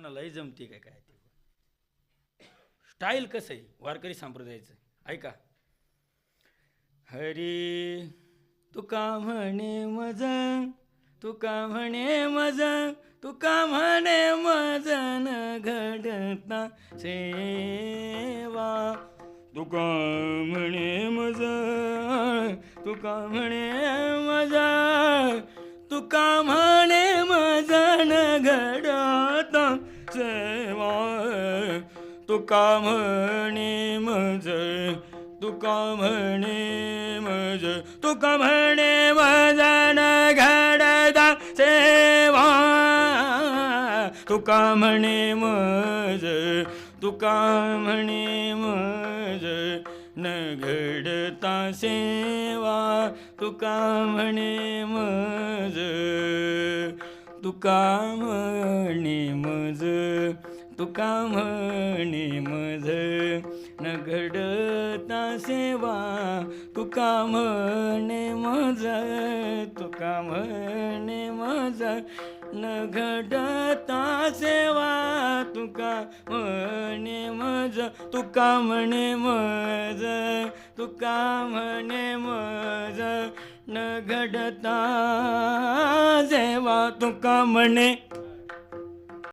कोणालाही जमते काय काय ते? स्टाईल कसं आहे? वारकरी संप्रदायाचं. ऐका. हरी तुका म्हणे मज? तुका म्हणे मज? तुका म्हणे मजन घडता? सेवा. तुका म्हणे मज? तुका म्हणे मज? तुका म्हणे मजन घड सेवा तुका म्हणे मज तुका म्हणे मज तुका म्हणे वजन घडदा सेवा. तुका म्हणे मज तुका म्हणे मज न घडता सेवा. तुका म्हणे मज तुका म्हणे तुका म्हणे मज. न घडता सेवा तुका म्हणे मज. तुका म्हणे मज. न घडता सेवा तुका म्हणे मज. तुका म्हणे मज. तुका म्हणे मज. न घडता सेवा तुका म्हणे